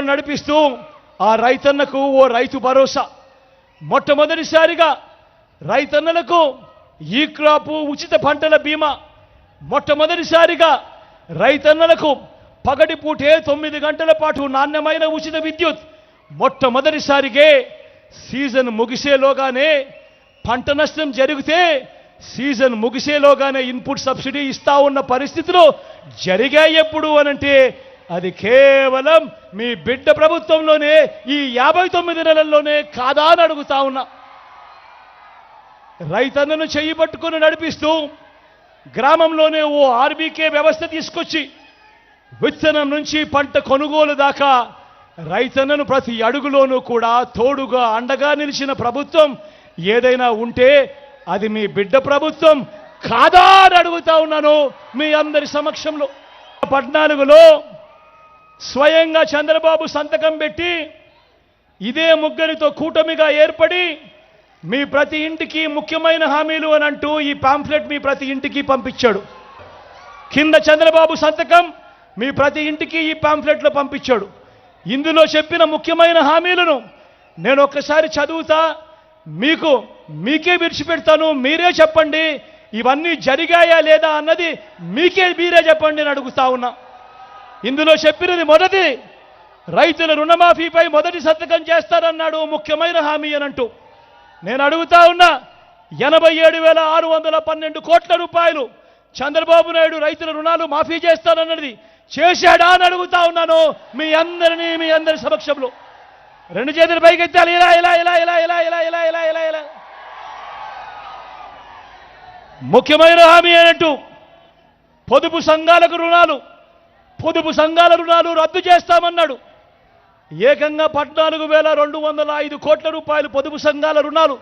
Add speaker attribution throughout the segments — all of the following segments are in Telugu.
Speaker 1: నడిపిస్తూ ఆ రైతన్నకు ఓ రైతు భరోసా. మొట్టమొదటిసారిగా రైతన్నలకు ఈ క్రాపు ఉచిత పంటల బీమా. మొట్టమొదటిసారిగా రైతన్నలకు పగటి పూటే తొమ్మిది గంటల పాటు నాణ్యమైన ఉచిత విద్యుత్. మొట్టమొదటిసారిగే సీజన్ ముగిసేలోగానే పంట నష్టం జరిగితే సీజన్ ముగిసేలోగానే ఇన్పుట్ సబ్సిడీ ఇస్తా ఉన్న పరిస్థితులు జరిగాయి ఎప్పుడు అనంటే అది కేవలం మీ బిడ్డ ప్రభుత్వంలోనే ఈ యాభై తొమ్మిది నెలల్లోనే కాదా అని అడుగుతా ఉన్నా. రైతన్నను చెయ్యి పట్టుకుని నడిపిస్తూ గ్రామంలోనే ఓ ఆర్బీకే వ్యవస్థ తీసుకొచ్చి విత్తనం నుంచి పంట కొనుగోలు దాకా రైతన్నను ప్రతి అడుగులోనూ కూడా తోడుగా అండగా నిలిచిన ప్రభుత్వం ఏదైనా ఉంటే అది మీ బిడ్డ ప్రభుత్వం కాదా అని అడుగుతా ఉన్నాను మీ అందరి సమక్షంలో. పద్నాలుగులో స్వయంగా చంద్రబాబు సంతకం పెట్టి ఇదే ముగ్గురితో కూటమిగా ఏర్పడి మీ ప్రతి ఇంటికి ముఖ్యమైన హామీలు అని అంటూ ఈ పాంఫ్లెట్ మీ ప్రతి ఇంటికి పంపించాడు. కింద చంద్రబాబు సంతకం మీ ప్రతి ఇంటికి ఈ పాంఫ్లెట్లో పంపించాడు. ఇందులో చెప్పిన ముఖ్యమైన హామీలను నేను ఒక్కసారి చదువుతా మీకు మీకే విడిచిపెడతాను మీరే చెప్పండి ఇవన్నీ జరిగాయా లేదా అన్నది మీకే మీరే చెప్పండి అని అడుగుతా ఉన్నా. ఇందులో చెప్పినది మొదటి రైతుల రుణమాఫీపై మొదటి సంతకం చేస్తారన్నాడు ముఖ్యమైన హామీ అనంటూ నేను అడుగుతా ఉన్నా ఎనభై ఏడు వేల ఆరు వందల పన్నెండు కోట్ల రూపాయలు చంద్రబాబు నాయుడు రైతుల రుణాలు మాఫీ చేస్తానన్నది చేశాడా అని అడుగుతా ఉన్నాను మీ అందరినీ మీ అందరి సమక్షంలో. రెండు చేతులు పైకెత్తాలి ఇలా ఇలా ఇలా ఇలా ఇలా ఇలా ఇలా ఇలా ఇలా ఇలా. ముఖ్యమైన హామీ అనంటూ పొదుపు సంఘాలకు రుణాలు పొదుపు సంఘాల రుణాలు రద్దు చేస్తామన్నాడు ఏకంగా పద్నాలుగు వేల రెండు వందల ఐదు కోట్ల రూపాయలు పొదుపు సంఘాల రుణాలు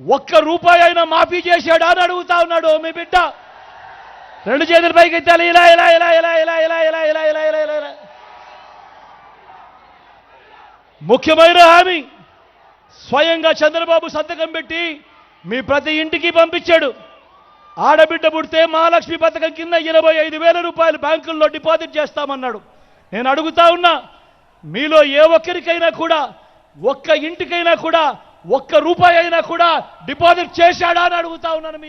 Speaker 1: ఒక్క రూపాయి అయినా మాఫీ చేశాడా అని అడుగుతా ఉన్నాడు మీ బిడ్డ రెండు చేతుల పైకి ఎత్తాలి ఇలా ఇలా ఇలా ఇలా ఇలా ఇలా ఇలా ఇలా ఇలా ఇలా ఇలా ఇలా ముఖ్యమైన హామీ స్వయంగా చంద్రబాబు సంతకం పెట్టి మీ ప్రతి ఇంటికి పంపించాడు ఆడబిడ్డ పుడితే మహాలక్ష్మి పథకం కింద ఇరవై ఐదు వేల రూపాయలు బ్యాంకుల్లో డిపాజిట్ చేస్తామన్నాడు. నేను అడుగుతా ఉన్నా మీలో ఏ ఒక్కరికైనా కూడా ఒక్క ఇంటికైనా కూడా ఒక్క రూపాయి అయినా కూడా డిపాజిట్ చేశాడా అని అడుగుతా ఉన్నాను మీ